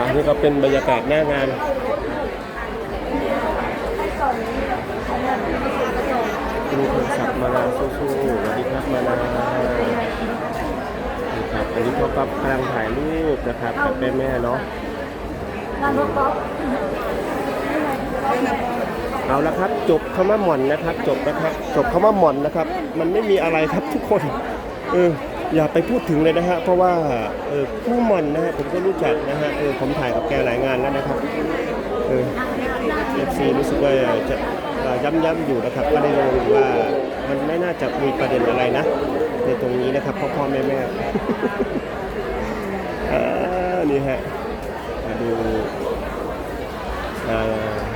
อ่านี่ก็เป็นบรรยากาศหน้างานดูโทรศัพท์มานาสู้ๆสวัสดีครับมานานี่ครับอันนี้พ่อก๊อฟกำลังถ่ายรูปนะครับกับแม่แม่เนาะงานรอเอาละครับ จบคำว่าหม่อนนะครับ จบนะครับ จบคำว่าหม่อนนะครับ มันไม่มีอะไรครับทุกคนเออ อย่าไปพูดถึงเลยนะฮะเพราะว่าเออผู้ม่อนนะฮะผมก็รู้จักนะฮะเออผมถ่ายกับแกหลายงานแล้วนะครับเออเอฟซีรู้สึกว่าจะย้ำๆอยู่นะครับก็ได้ลงว่ามันไม่น่าจะมีประเด็นอะไรนะ ในตรงนี้นะครับพ่อพ่อแม่แม่นี่ฮะมาดูอ่า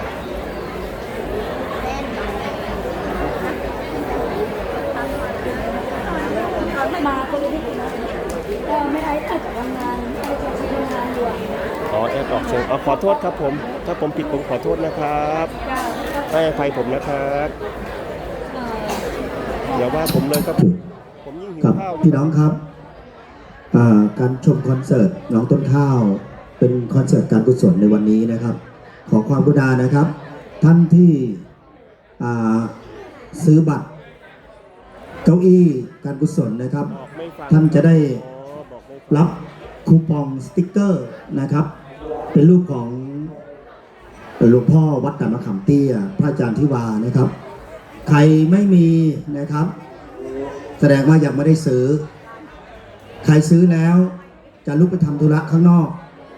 มาคนที่นะเออไม่ไอ้แต่ทำงานไอ้จะทำงานอยู่อะ อ๋อแอป ออกเสียงอ๋อขอโทษครับผม ถ้าผมผิดผมขอโทษนะครับจ้าให้อภัยผมนะครับเอออย่าว่าผมเลยครับผมยิ่งหิวกับข้าวพี่น้องครับอ่าการชมคอนเสิร์ตน้องต้นข้าว เป็นคอนเสิร์ตการกุศลในวันนี้นะครับ ขอความกรุณานะครับ ท่านที่อ่าซื้อบัตร เก้าอี้การกุศลนะครับบอกไม่ฟังท่านจะได้อ๋อบอกไม่ฟังรับคูปองสติกเกอร์นะครับ เป็นรูปของหลวงพ่อวัดตามะขามเตี้ย พระอาจารย์ทิวานะครับ ใครไม่มีนะครับ แสดงว่ายังไม่ได้ซื้อ ใครซื้อแล้วจะลุกไปทำธุระข้างนอก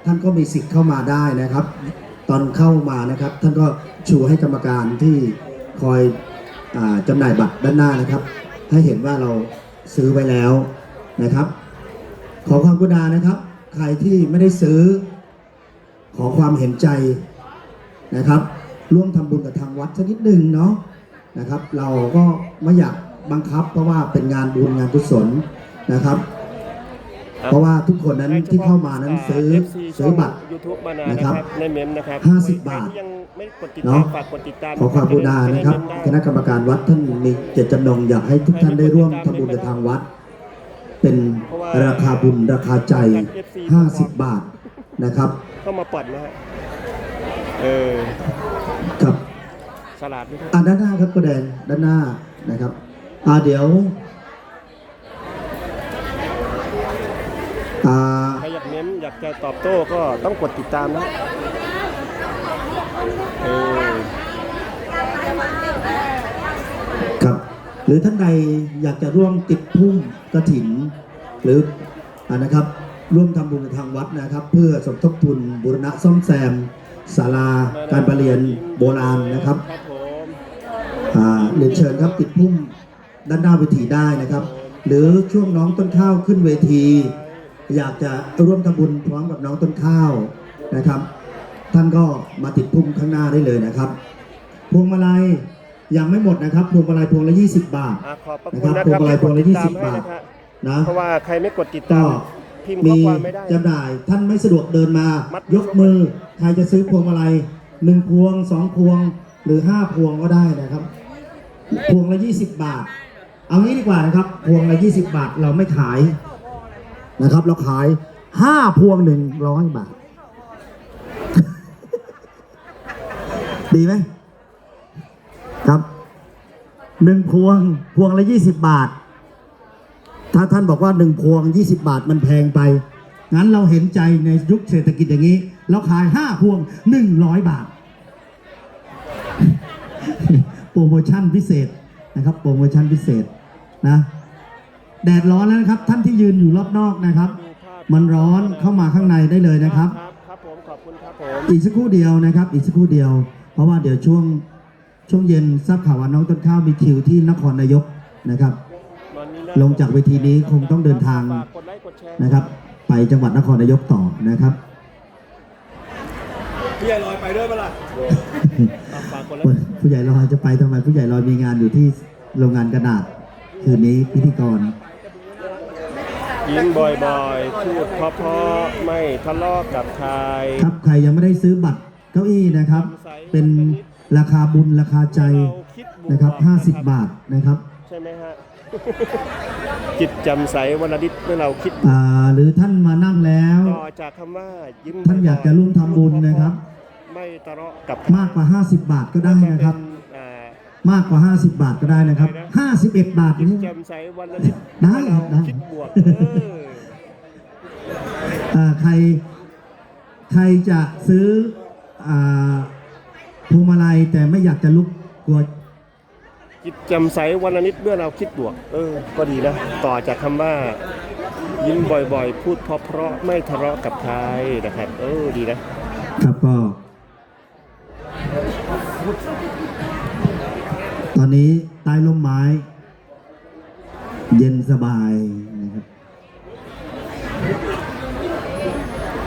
ท่านก็มีสิทธิ์เข้ามาได้นะครับ ตอนเข้ามานะครับ ท่านก็ชูให้กรรมการที่คอยอาจำหน่ายบัตรด้านหน้านะครับ ให้เห็นว่าเราซื้อไว้แล้วนะครับ ขอความกรุณานะครับ ใครที่ไม่ได้ซื้อ ขอความเห็นใจนะครับ ร่วมทำบุญกับทางวัดสักนิดหนึ่งเนาะนะครับ เราก็ไม่อยากบังคับ เพราะว่าเป็นงานบุญงานกุศลนะครับ เพราะว่าทุกคนนั้นที่เข้ามานั้นซื้อ FC ซื้อบัตรยูทูบมานานะนะคครัรับบในเมมนะครับห้าสิบบาทใครที่ยังไม่กดติดเนาะตามฝากกดติดตามขอความกรุณานะครับคณะกรรมการวัดท่านมีเจตจำนงอยากให้ทุกท่านได้ร่วมทำบุญกับทางวัด เป็นราคาบุญราคาใจ 50 บาทนะครับ เข้ามาปัดนะฮะเออครับสลัดนี่ครับอ่าด้านหน้าครับก็แดงด้านหน้านะครับอ่าเดี๋ยวอ่าใครอยากเม้มอยากจะตอบโต้ก็ต้องกดติดตามนะเออครับ หรือท่านใดอยากจะร่วมติดพุ่มกระถินหรืออ่านะครับ ร่วมทำบุญกับทางวัดนะครับ เพื่อสมทบทุนบูรณะซ่อมแซมศาลาการประเรียนโบราณนะครับครับผมอ่าเรียนเชิญครับติดพุ่มด้านหน้าเวทีได้นะครับ หรือช่วงน้องต้นข้าวขึ้นเวที อยากจะร่วมทำบุญพร้อมกับน้องต้นข้าวนะครับ ท่านก็มาติดพุ่มข้างหน้าได้เลยนะครับ พวงมาลัยยังไม่หมดนะครับพวงมาลัยพวงละ 20 บาทอะขอบพระนะคุณครับนะครับพวงมาลัยพวงละที่กดติดตม20 บาทให้นะครับนะเพราะว่าใครไม่กดติดก็ตาม พิมพ์ข้อมีความไม่ได้ จำหน่าย ท่านไม่สะดวกเดินมา มัด ยกมือ ใครจะซื้อพวงมาลัยหนึ่งพวงสองพวงหรือห้าพวงก็ได้นะครับ พวงละ20บาท เอางี้ดีกว่านะครับ พวงละ20บาทเราไม่ขายนะครับ เราขายห้าพวงหนึ่งร้อยบาท ดีไหมครับหนึ่งพวงพวงละ20บาท ถ้าท่านบอกว่าหนึ่งพวง 20 บาทมันแพงไป งั้นเราเห็นใจในยุคเศรษฐกิจอย่างนี้ เราขายห้าพวง 100 บาท โปรโมชั่นพิเศษนะครับ โปรโมชั่นพิเศษนะแดดร้อนแล้วนะครับ ท่านที่ยืนอยู่รอบนอกนะครับดูภาพมันร้อนเข้ามาข้างในได้เลยนะครับครับ ครับผมขอบคุณครับผมอีกสักครู่เดียวนะครับ อีกสักครู่เดียว เพราะว่าเดี๋ยวช่วงช่วงเย็นทราบข่าวว่าน้องต้นข้าวมีคิวที่นครนายกนะครับวันนี้น่ ลงจากเวทีนี้คงต้องเดินทางฝกกดไลค์กดแชร์นะครับ ไปจังหวัดนครนายกต่อนะครับพี่ใหญ่ลอยไปด้วยปะล่ะอะฝากกดไลค์ผู้ใหญ่ลอยจะไปทำไมผู้ใหญ่ลอยมีงานอยู่ที่โรงงานกระดาษ คืนนี้พิธีกรยิ้มบ่อยๆพูดเพราะๆไม่ทะเลาะกับใครครับใครยังไม่ได้ซื้อบัตรเก้าอี้นะครับ เป็นราคาบุญราคาใจเราคิดบวกนะครับ 50 บาทนะครับ ใช่ไหมฮะ จิตแจำใสวันละนิดเมื่อเราคิดอ่าหรือท่านมานั่งแล้วต่อจากคำว่ายิ้มท่านอยากจะร่วมทำบุญนะครับ ไม่ทะเลาะกับมากกว่า 50 บาทก็ได้นะครับเป็นอ่ามากกว่า 50 บาทก็ได้นะครับ 51 บาทจิตนี่แจำใสวันละนิดได้เมื่อเราได้คิดบวกเอออ่าใครใครจะซื้ออ่าพวงมาลัยแต่ไม่อยากจะลุกกลัว จิตแจำใสวันละนิดเมื่อเราคิดบวก เออ ก็ดีนะ ต่อจากคำว่า ยิ้มบ่อยๆ พูดเพราะๆไม่ทะเลาะกับใครนะครับ เออดีนะครับก็ตอนนี้ใต้ร่มไม้ เย็นสบายนะครับ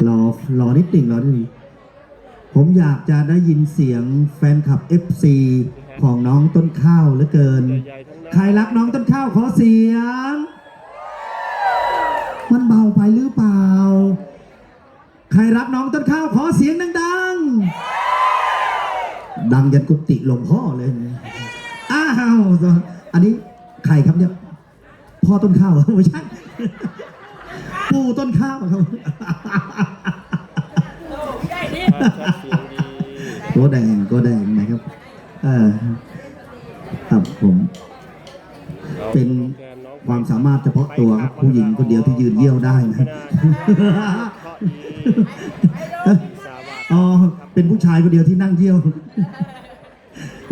รอรอนิดหนึ่งรอนิดหนึ่งผมอยากจะได้ยินเสียงแฟนคลับ FC ของน้องต้นข้าวเหลือเกิน ใครรักน้องต้นข้าวขอเสียง มันเบาไปหรือเปล่า ใครรักน้องต้นข้าวขอเสียงดังๆ ดังยันกุฏิหลวงพ่อเลยนะอ้าวอันนี้ใครครับเนี่ยพ่อต้นข้าวหรอไม่ใช่ปู่ต้นข้าวครับภาพชัดเสียงดีโกแดงโกแดงนะครับ ออครับผม เป็นความสามารถเฉพาะตัวครับผู้หญิงคนเดียวที่ยืนเยี่ยวได้นะ อ๋อ เป็นผู้ชายคนเดียวที่นั่งเยี่ยว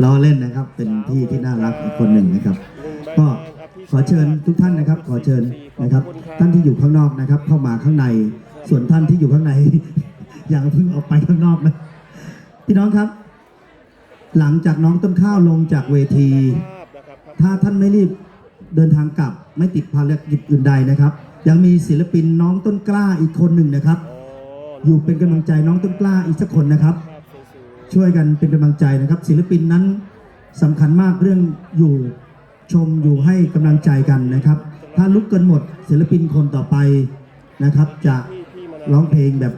ล้อเล่นนะครับ เป็นที่ที่น่ารักอีกคนหนึ่งนะครับ ก็ขอเชิญทุกท่านนะครับ ขอเชิญนะครับ ท่านที่อยู่ข้างนอกนะครับ เข้ามาข้างใน ส่วนท่านที่อยู่ข้างใน อย่าเพิ่งออกไปข้างนอกนะพี่น้องครับ หลังจากน้องต้นข้าวลงจากเวที ถ้าท่านไม่รีบเดินทางกลับไม่ติดภารกิจอื่นใดนะครับ ยังมีศิลปินน้องต้นกล้าอีกคนหนึ่งนะครับ อยู่เป็นกำลังใจน้องต้นกล้าอีกสักคนนะครับ ช่วยกันเป็นกำลังใจนะครับ ศิลปินนั้นสำคัญมากเรื่องอยู่ชมอยู่ให้กำลังใจกันนะครับ ถ้าลุกเกินหมดศิลปินคนต่อไปนะครับ จะร้องเพลงแบบ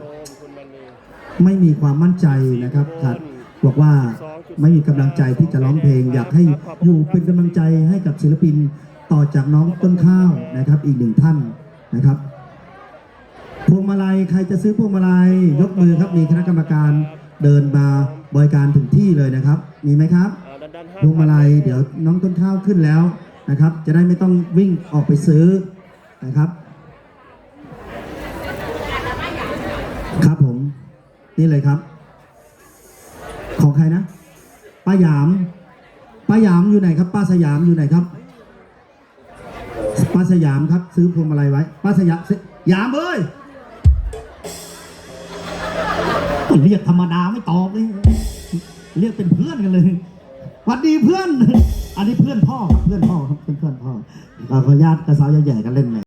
ไม่มีความมั่นใจนะครับครับบอกว่า ไม่มีกำลังใจที่จะร้องเพลง อยากให้อยู่เป็นกำลังใจให้กับศิลปินต่อจากน้องต้นข้าวนะครับ อีกหนึ่งท่านนะครับพวงมาลัยใครจะซื้อพวงมาลัยยกมือครับมีคณะกรรมการเดินมาบริการถึงที่เลยนะครับ มีไหมครับอ่าด้านๆห้พวงมาลัยเดี๋ยวน้องต้นข้าวขึ้นแล้วนะครับ จะได้ไม่ต้องวิ่งออกไปซื้อนะครับ ครับผมนี่เลยครับ ของใครนะ ป้าหยามป้าหยามอยู่ไหนครับ ป้าสยามอยู่ไหนครับ ป้าสยามครับซื้อพวงมาลัยไว้ ป้าสยามยามเอ้ยก็เรียกธรรมดาไม่ตอบเลยเรียกเป็นเพื่อนกันเลยหวัดดีเพื่อน อันนี้เพื่อนพ่อครับเพื่อนพ่อครับเพื่อนเพื่อนพ่อเราขออนุญาตกระสาวใหญ่ๆกันเล่นหน่อย